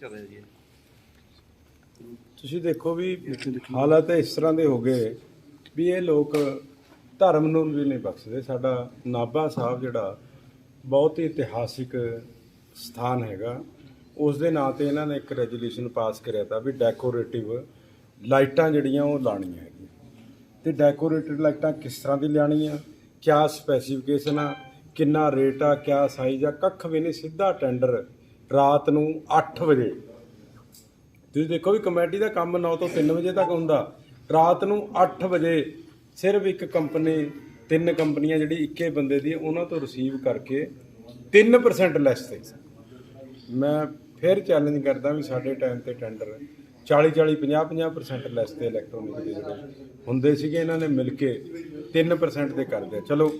ਚੱਲ ਰਿਹਾ ਜੀ ਤੁਸੀਂ ਦੇਖੋ ਵੀ ਹਾਲਾਤ ਇਸ ਤਰ੍ਹਾਂ ਦੇ ਹੋ ਗਏ ਵੀ ਇਹ ਲੋਕ ਧਰਮ ਨੂੰ ਵੀ ਨਹੀਂ ਬਖਸ਼ਦੇ। ਸਾਡਾ ਨਾਭਾ ਸਾਹਿਬ ਜਿਹੜਾ ਬਹੁਤ ਹੀ ਇਤਿਹਾਸਿਕ ਸਥਾਨ ਹੈਗਾ। ਉਸ ਦੇ ਨਾਂ ਤੇ ਇਹਨਾਂ ਨੇ ਇੱਕ ਰੈਜੂਲੇਸ਼ਨ ਪਾਸ ਕਰਿਆ ਤਾਂ ਵੀ ਡੈਕੋਰੇਟਿਵ ਲਾਈਟਾਂ ਜਿਹੜੀਆਂ ਉਹ ਲਾਣੀਆਂ ਹੈਗੀਆਂ। ਤੇ ਡੈਕੋਰੇਟਿਵ ਲਾਈਟਾਂ ਕਿਸ ਤਰ੍ਹਾਂ ਦੀ ਲਾਣੀਆਂ ਕਿਆ ਸਪੈਸੀਫਿਕੇਸ਼ਨ ਆ? ਕਿੰਨਾ ਰੇਟ ਆ? ਕਿਆ ਸਾਈਜ਼ ਆ? ਕੱਖ ਵੀ ਨਹੀਂ। ਸਿੱਧਾ ਟੈਂਡਰ ਰਾਤ ਨੂੰ 8 ਵਜੇ। ਤੁਸੀਂ ਦੇਖੋ ਵੀ ਕਮੇਟੀ ਦਾ ਕੰਮ 9 ਤੋਂ 3 ਵਜੇ ਤੱਕ ਹੁੰਦਾ। ਰਾਤ ਨੂੰ 8 ਵਜੇ ਸਿਰਫ ਇੱਕ ਕੰਪਨੀ, ਤਿੰਨ ਕੰਪਨੀਆਂ ਜਿਹੜੀ ਇੱਕੇ ਬੰਦੇ ਦੀ, ਉਹਨਾਂ ਤੋਂ ਰਿਸੀਵ ਕਰਕੇ 3% ਲੈਸ ਤੇ। ਮੈਂ ਫਿਰ ਚੈਲੰਜ ਕਰਦਾ ਵੀ ਸਾਡੇ ਟਾਈਮ ਤੇ ਟੈਂਡਰ 40 40 50 50% ਲੈਸ ਤੇ ਇਲੈਕਟ੍ਰੋਨਿਕ ਦੇ ਜਿਹੜੇ ਹੁੰਦੇ ਸੀਗੇ, ਇਹਨਾਂ ਨੇ ਮਿਲ ਕੇ 3% ਤੇ ਕਰਦੇ ਚਲੋ,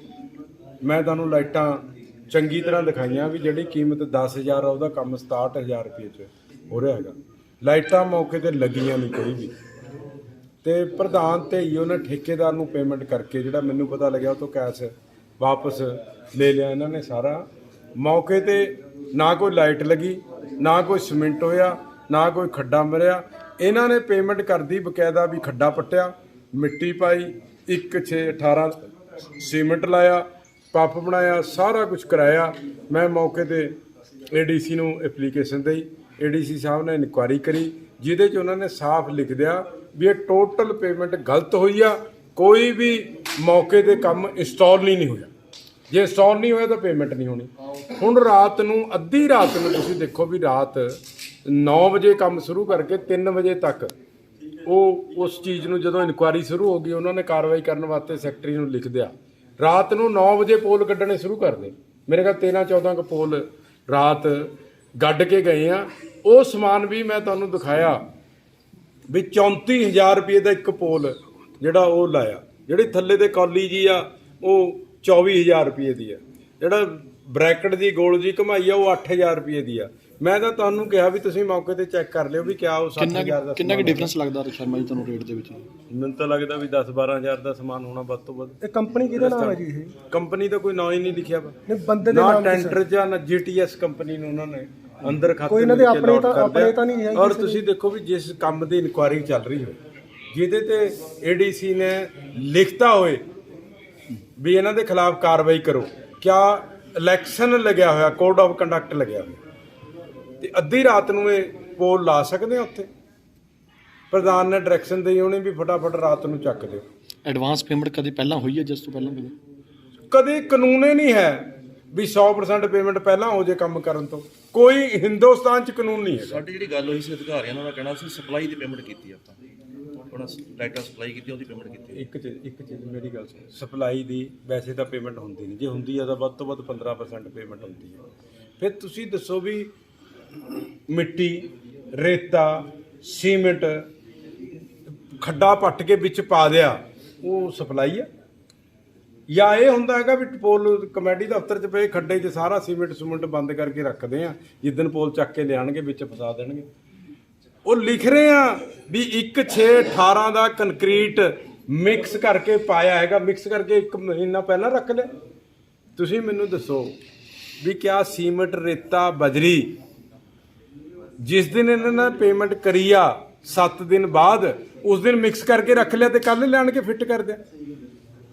ਮੈਂ ਤੁਹਾਨੂੰ ਲਾਈਟਾਂ ਚੰਗੀ ਤਰ੍ਹਾਂ ਦਿਖਾਈਆਂ ਵੀ ਜਿਹੜੀ ਕੀਮਤ 10000 ਆ, ਉਹਦਾ ਕੰਮ 67000 ਰੁਪਏ ਚ ਹੋ ਰਿਹਾ ਹੈਗਾ। ਲਾਈਟਾਂ ਮੌਕੇ ਤੇ ਲੱਗੀਆਂ ਨਹੀਂ ਕੋਈ ਵੀ। ਤੇ ਪ੍ਰਧਾਨ ਤੇ ਹੀ ਉਹਨੇ ਠੇਕੇਦਾਰ ਨੂੰ ਪੇਮੈਂਟ ਕਰਕੇ ਜਿਹੜਾ ਮੈਨੂੰ ਪਤਾ ਲੱਗਿਆ ਉਹ ਤੋਂ ਕੈਸ਼ ਵਾਪਸ ਲੈ ਲਿਆ ਇਹਨਾਂ ਨੇ ਸਾਰਾ। ਮੌਕੇ ਤੇ ਨਾ ਕੋਈ ਲਾਈਟ ਲੱਗੀ, ਨਾ ਕੋਈ ਸੀਮੈਂਟ ਹੋਇਆ, ਨਾ ਕੋਈ ਖੱਡਾ ਮਰਿਆ। ਇਹਨਾਂ ਨੇ ਪੇਮੈਂਟ ਕਰਦੀ ਬਕਾਇਦਾ ਵੀ ਖੱਡਾ ਪੱਟਿਆ, ਮਿੱਟੀ ਪਾਈ 1 6 18 ਸੀਮੈਂਟ ਲਾਇਆ। ਪੰਪ ਬਣਾਇਆ, ਸਾਰਾ ਕੁਝ ਕਰਾਇਆ। ਮੈਂ ਮੌਕੇ ਤੇ ਏਡੀਸੀ ਨੂੰ ਐਪਲੀਕੇਸ਼ਨ ਦੇਈ। ਏਡੀਸੀ ਸਾਹਿਬ ਨੇ ਇਨਕੁਆਰੀ ਕਰੀ, ਜਿਹਦੇ 'ਚ ਉਹਨਾਂ ਨੇ ਸਾਫ਼ ਲਿਖ ਦਿਆ ਵੀ ਇਹ ਟੋਟਲ ਪੇਮੈਂਟ ਗਲਤ ਹੋਈ ਆ, ਕੋਈ ਵੀ ਮੌਕੇ ਤੇ ਕੰਮ ਇੰਸਟਾਲ ਨਹੀਂ ਨਹੀਂ ਹੋਇਆ। ਜੇ ਇੰਸਟਾਲ ਨਹੀਂ ਹੋਇਆ ਤਾਂ ਪੇਮੈਂਟ ਨਹੀਂ ਹੋਣੀ। ਹੁਣ ਰਾਤ ਨੂੰ, ਅੱਧੀ ਰਾਤ ਨੂੰ ਤੁਸੀਂ ਦੇਖੋ ਵੀ ਰਾਤ 9 ਵਜੇ ਕੰਮ ਸ਼ੁਰੂ ਕਰਕੇ 3 ਵਜੇ ਤੱਕ ਉਹ ਉਸ ਚੀਜ਼ ਨੂੰ ਜਦੋਂ ਇਨਕੁਆਰੀ ਸ਼ੁਰੂ ਹੋ ਗਈ, ਉਹਨਾਂ ਨੇ ਕਾਰਵਾਈ ਕਰਨ ਵਾਸਤੇ ਸੈਕਟਰੀ ਨੂੰ ਲਿਖ ਦਿਆ। ਰਾਤ ਨੂੰ 9 ਵਜੇ ਪੋਲ ਕੱਢਣੇ ਸ਼ੁਰੂ ਕਰ ਮੇਰੇ ਖਿਆਲ 13 14 ਕ ਪੋਲ ਰਾਤ ਗੱਡ ਕੇ ਗਏ ਆ। ਉਹ ਸਮਾਨ ਵੀ ਮੈਂ ਤੁਹਾਨੂੰ ਦਿਖਾਇਆ ਵੀ 34000 ਰੁਪਏ ਦਾ ਇੱਕ ਪੋਲ ਜਿਹੜਾ ਉਹ ਲਾਇਆ। ਜਿਹੜੀ ਥੱਲੇ ਦੇ ਕੌਲੀ ਜੀ ਆ, ਉਹ 24000 ਰੁਪਏ ਦੀ ਆ। ਜਿਹੜਾ ਬ੍ਰੈਕਟ ਦੀ, ਗੋਲ ਜੀ ਘਮਾਈ ਆ, ਉਹ 8000 ਰੁਪਏ ਦੀ ਆ। ਮੈਂ ਤਾਂ ਤੁਹਾਨੂੰ ਕਿਹਾ ਵੀ ਤੁਸੀਂ ਮੌਕੇ ਤੇ ਚੈੱਕ ਕਰ ਲਿਓ ਵੀ ਕਿਆ ਉਹ ਕਿੰਨਾ 60000 ਦਾ ਕਿੰਨਾ ਕਿ ਸਮਾਨ ਡਿਫਰੈਂਸ ਲੱਗਦਾ ਸ਼ਰਮਾ ਜੀ ਤੁਹਾਨੂੰ ਰੇਟ ਦੇ ਵਿੱਚ? ਮੈਨੂੰ ਤਾਂ ਲੱਗਦਾ ਵੀ 10 12000 ਦਾ ਸਮਾਨ ਹੋਣਾ ਵੱਧ ਤੋਂ ਵੱਧ। ਇਹ ਕੰਪਨੀ ਕਿਹਦਾ ਨਾਮ ਹੈ ਜੀ ਇਹ? ਕੰਪਨੀ ਦਾ ਕੋਈ ਨਾਂ ਹੀ ਨਹੀਂ ਲਿਖਿਆ ਵਾ। ਨਹੀਂ ਬੰਦੇ ਦੇ ਨਾ ਨਾਮ ਟੈਂਡਰ ਜਾਂ ਨਾ ਜੀਟੀਐਸ ਕੰਪਨੀ ਨੂੰ ਉਹਨਾਂ ਨੇ ਅੰਦਰ ਖਾਤੇ ਕੋਈ ਇਹਨਾਂ ਦੇ ਆਪਣੇ ਤਾਂ- ਕਰ ਆਪਣੇ ਦਿਆ। ਤਾਂ ਨਹੀਂ ਹੈ ਔਰ ਤੁਸੀਂ ਦੇਖੋ ਵੀ ਜਿਸ ਕੰਮ ਦੀ ਇਨਕੁਆਇਰੀ ਚੱਲ ਰਹੀ ਹੋਵੇ ਜਿਹਦੇ ਤੇ ਏਡੀਸੀ ਨੇ ਲਿਖਤਾ ਹੋਏ ਵੀ ਇਹਨਾਂ ਦੇ ਖਿਲਾਫ ਕਾਰਵਾਈ ਕਰੋ। ਕਿਆ ਇਲੈਕਸ਼ਨ ਲੱਗਿਆ ਹੋਇਆ ਕੋਡ ਆਫ ਕੰਡਕਟ ਲੱਗਿਆ ਹੋਇਆ। ਤੇ ਅੱਧੀ ਰਾਤ ਨੂੰ ਇਹ ਪੋਲ ਲਾ ਸਕਦੇ ਆ ਉੱਥੇ? ਪ੍ਰਧਾਨ ਨੇ ਡਾਇਰੈਕਸ਼ਨ ਦੇਈ ਹੋਣੀ ਵੀ ਫਟਾਫਟ ਰਾਤ ਨੂੰ ਚੱਕ ਦਿਓ। ਐਡਵਾਂਸ ਪੇਮੈਂਟ ਕਦੇ ਪਹਿਲਾਂ ਹੋਈ ਹੈ ਜਿਸ ਤੋਂ ਪਹਿਲਾਂ ਕਦੇ ਕਦੇ ਕਾਨੂੰਨ ਹੀ ਨਹੀਂ ਹੈ ਵੀ 100% ਪੇਮੈਂਟ ਪਹਿਲਾਂ ਹੋ ਜੇ ਕੰਮ ਕਰਨ ਤੋਂ। ਕੋਈ ਹਿੰਦੁਸਤਾਨ 'ਚ ਕਾਨੂੰਨ ਨਹੀਂ ਹੈਗਾ। ਸਾਡੀ ਜਿਹੜੀ ਗੱਲ ਹੋਈ ਸੀ ਅਧਿਕਾਰੀਆਂ ਨਾਲ ਉਹਨਾਂ ਕਹਿਣਾ ਸੀ ਸਪਲਾਈ ਦੀ ਪੇਮੈਂਟ ਕੀਤੀ ਆਪਾਂ। ਉਹਨਾਂ ਲਾਈਟਾਂ ਸਪਲਾਈ ਕੀਤੀ ਉਹਦੀ ਪੇਮੈਂਟ ਕੀਤੀ। ਇੱਕ ਚੀਜ਼ ਇੱਕ ਚੀਜ਼ ਮੇਰੀ ਗੱਲ ਸੁਣ। ਸਪਲਾਈ ਦੀ ਵੈਸੇ ਤਾਂ ਪੇਮੈਂਟ ਹੁੰਦੀ ਨਹੀਂ। ਜੇ ਹੁੰਦੀ ਆ ਤਾਂ ਵੱਧ ਤੋਂ ਵੱਧ 15% ਪੇਮੈਂਟ ਹੁੰਦੀ ਹੈ ਫਿਰ ਤੁਸੀਂ ਦੱਸੋ ਵੀ ਮਿੱਟੀ, ਰੇਤਾ, ਸੀਮੈਂਟ ਖੱਡਾ ਪੱਟ ਕੇ ਵਿੱਚ ਪਾ ਦਿਆ, ਉਹ ਸਪਲਾਈ ਆ। ਜਾਂ ਇਹ ਹੁੰਦਾ ਹੈਗਾ ਵੀ ਪੋਲ ਕਮੇਟੀ ਦਫ਼ਤਰ 'ਚ ਪਏ ਖੱਡੇ 'ਚ ਸਾਰਾ ਸੀਮੈਂਟ, ਸਮੁੰਟ ਬੰਦ ਕਰਕੇ ਰੱਖਦੇ ਆ। ਜਿੱਦਨ ਪੋਲ ਚੱਕ ਕੇ ਲਿਆਣਗੇ, ਵਿੱਚ ਫਸਾ ਦੇਣਗੇ। ਉਹ ਲਿਖ ਰਹੇ ਆ ਵੀ 1 6 18 ਦਾ ਕੰਕਰੀਟ ਮਿਕਸ ਕਰਕੇ ਪਾਇਆ ਹੈਗਾ। ਮਿਕਸ ਕਰਕੇ ਇੱਕ ਮਹੀਨਾ ਪਹਿਲਾਂ ਰੱਖ ਲਿਆ। ਤੁਸੀਂ ਮੈਨੂੰ ਦੱਸੋ ਵੀ ਕਿਆ ਸੀਮੈਂਟ, ਰੇਤਾ, ਬਜਰੀ ਜਿਸ ਦਿਨ ਇਹਨਾਂ ਨੇ ਪੇਮੈਂਟ ਕਰੀ ਆ 7 ਦਿਨ ਬਾਅਦ ਉਸ ਦਿਨ ਮਿਕਸ ਕਰਕੇ ਰੱਖ ਲਿਆ ਤੇ ਕੱਲ ਲੈਣ ਕੇ ਫਿੱਟ ਕਰ ਦਿਆ।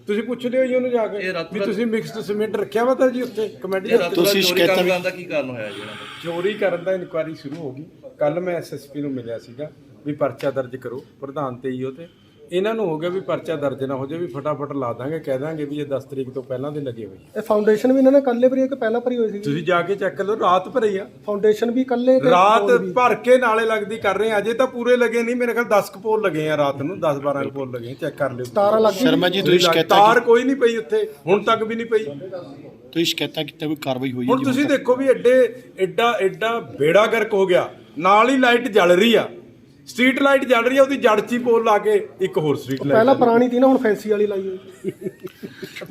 ਤੁਸੀਂ ਪੁੱਛ ਲਿਓ ਜੀ ਉਹਨੂੰ ਜਾ ਕੇ ਵੀ ਤੁਸੀਂ ਮਿਕਸਡ ਸੀਮੈਂਟ ਰੱਖਿਆ ਵਾ ਤਾਂ ਜੀ ਉੱਥੇ ਕਮੇਟੀ ਤੁਸੀਂ ਸ਼ਿਕਾਇਤਾਂ ਵੀ- ਦਾ ਕੀ ਕਾਰਨ ਹੋਇਆ ਜੀ ਇਹਨਾਂ ਦਾ? ਚੋਰੀ ਕਰਨ ਦਾ ਇਨਕੁਆਇਰੀ ਸ਼ੁਰੂ ਹੋ ਗਈ। ਕੱਲ ਮੈਂ ਐਸਐਸਪੀ ਨੂੰ ਮਿਲਿਆ ਸੀਗਾ ਵੀ ਪਰਚਾ ਦਰਜ ਕਰੋ ਪ੍ਰਧਾਨ ਤੇ ਈਓ ਤੇ। ਇਹਨਾਂ ਨੂੰ ਹੋ ਗਿਆ ਵੀ ਪਰਚਾ ਦਰਜ ਨਾ ਹੋ ਜਾਵੇ ਵੀ ਫਟਾਫਟ ਲਾ ਦਾਂਗੇ ਕਹਿ ਦਾਂਗੇ ਵੀ ਇਹ 10 ਤਰੀਕ ਤੋਂ ਪਹਿਲਾਂ ਦੇ ਲੱਗੇ ਹੋਏ ਆ। ਇਹ ਫਾਊਂਡੇਸ਼ਨ ਵੀ ਇਹਨਾਂ ਨੇ ਕੱਲੇ ਭਰੀ ਹੈ ਕਿ ਪਹਿਲਾਂ ਭਰੀ ਹੋਈ ਸੀ ਤੁਸੀਂ ਜਾ ਕੇ ਚੈੱਕ ਕਰੋ ਰਾਤ ਭਰੀ ਆ। ਫਾਊਂਡੇਸ਼ਨ ਵੀ ਕੱਲੇ ਤੇ ਰਾਤ। ਭਰ ਕੇ ਨਾਲੇ ਲੱਗਦੀ ਕਰ ਰਹੇ ਆ। ਅਜੇ ਤਾਂ ਪੂਰੇ ਲੱਗੇ ਨਹੀਂ ਮੇਰੇ ਖਿਆਲ 10 ਪੋਲ ਲੱਗੇ ਆ ਰਾਤ ਨੂੰ 10 12 ਪੋਲ ਲੱਗੇ ਚੈੱਕ ਕਰ ਲਿਓ। ਤਾਰਾਂ ਲੱਗ ਸ਼ਰਮਾ ਜੀ ਤੁਸੀਂ ਸ਼ਿਕਾਇਤਾਂ ਤਾਰ ਕੋਈ ਨਹੀਂ ਪਈ ਉੱਥੇ ਹੁਣ ਤੱਕ ਵੀ ਨਹੀਂ ਪਈ। ਤੁਸੀਂ ਸ਼ਿਕਾਇਤਾਂ ਕੀਤੀਆਂ ਕੋਈ ਕਾਰਵਾਈ ਹੋਈ ਹੈ ਹੁਣ ਜੀ ਤੁਸੀਂ ਦੇਖੋ ਵੀ ਐਡੇ ਐਡਾ ਐਡਾ ਬੇੜਾ ਗਰਕ ਹੋ ਗਿਆ। ਨਾਲ ਹੀ ਲਾਈਟ ਜਲ ਰਹੀ ਆ। ਸਟਰੀਟ ਲਾਈਟ ਜਲ ਰਹੀ ਆ ਉਹਦੀ ਜੜ 'ਚ ਹੀ ਪੋਲ ਲਾ ਕੇ ਇੱਕ ਹੋਰ ਸਟਰੀਟ ਲਾਈਟ ਪਹਿਲਾਂ ਪੁਰਾਣੀ ਸੀ ਨਾ ਹੁਣ ਫੈਂਸੀ ਵਾਲੀ ਲਾਈ ਹੋਈ।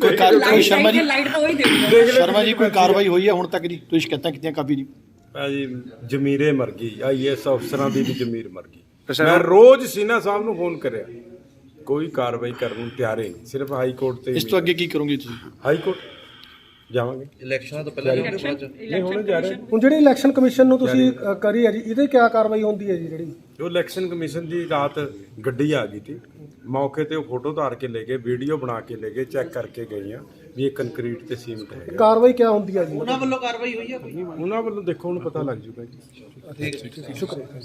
ਕੋਈ ਕਾਰ- ਕੋਈ ਸ਼ਰਮਾ ਜੀ? ਲਾਈਟ ਤਾਂ ਉਹੀ ਦੇਣੀ ਸ਼ਰਮਾ ਜੀ ਕੋਈ ਕਾਰਵਾਈ ਹੋਈ ਹੈ ਹੁਣ ਤੱਕ ਜੀ? ਤੁਸੀਂ ਸ਼ਿਕਾਇਤਾਂ ਕੀਤੀਆਂ ਕਾਫੀ ਜੀ? ਭਾਜੀ ਜ਼ਮੀਰੇ ਮਰ ਗਈ। ਆਈਐਸ ਅਫਸਰਾਂ ਦੀ ਵੀ ਜ਼ਮੀਰ ਮਰ ਗਈ। ਮੈਂ ਰੋਜ਼ ਸੀਨਾ ਸਾਹਿਬ ਨੂੰ ਫੋਨ ਕਰਿਆ। ਕੋਈ ਕਾਰਵਾਈ ਕਰਨ ਨੂੰ ਤਿਆਰ ਹੀ ਨਹੀਂ। ਸਿਰਫ ਹਾਈ ਕੋਰਟ ਤੇ ਇਸ ਤੋਂ ਅੱਗੇ ਕੀ ਕਰੋਗੇ ਤੁਸੀਂ? ਹਾਈ ਕੋਰਟ ਜਾਵਾਂਗੇ। ਇਲੈਕਸ਼ਨਾਂ ਤੋਂ ਪਹਿਲਾਂ ਨਹੀਂ ਹੁਣ ਜਾ ਰਹੇ। ਹੁਣ ਜਿਹੜੀ ਇਲੈਕਸ਼ਨ ਕਮਿਸ਼ਨ ਨੂੰ ਤੁਸੀਂ ਅ, ਕਰੀ ਹੈ ਜੀ ਇਹਦੇ ਕੀ ਕਾਰਵਾਈ ਹੁੰਦੀ ਹੈ ਜੀ ਜਿਹੜੀ? ਜੋ ਇਲੈਕਸ਼ਨ ਕਮਿਸ਼ਨ ਦੀ ਰਾਤ ਗੱਡੀ ਆ ਗਈ ਸੀ ਮੌਕੇ ਤੇ ਉਹ ਫੋਟੋ ਧਾਰ ਕੇ ਲੈ ਗਏ ਵੀਡੀਓ ਬਣਾ ਕੇ ਲੈ ਗਏ ਚੈੱਕ ਕਰਕੇ ਗਏ ਆ ਵੀ ਇਹ ਕੰਕਰੀਟ ਤੇ ਸੀਮੈਂਟ ਹੈਗਾ। ਕਾਰਵਾਈ ਕੀ ਹੁੰਦੀ ਹੈ ਜੀ? ਉਹਨਾਂ ਵੱਲੋਂ ਕਾਰਵਾਈ ਹੋਈ ਆ ਕੋਈ? ਉਹਨਾਂ ਵੱਲੋਂ ਦੇਖੋ ਹੁਣ ਪਤਾ ਲੱਗ ਜੂਗਾ ਜੀ। ਸ਼ੁਕਰੀਆ।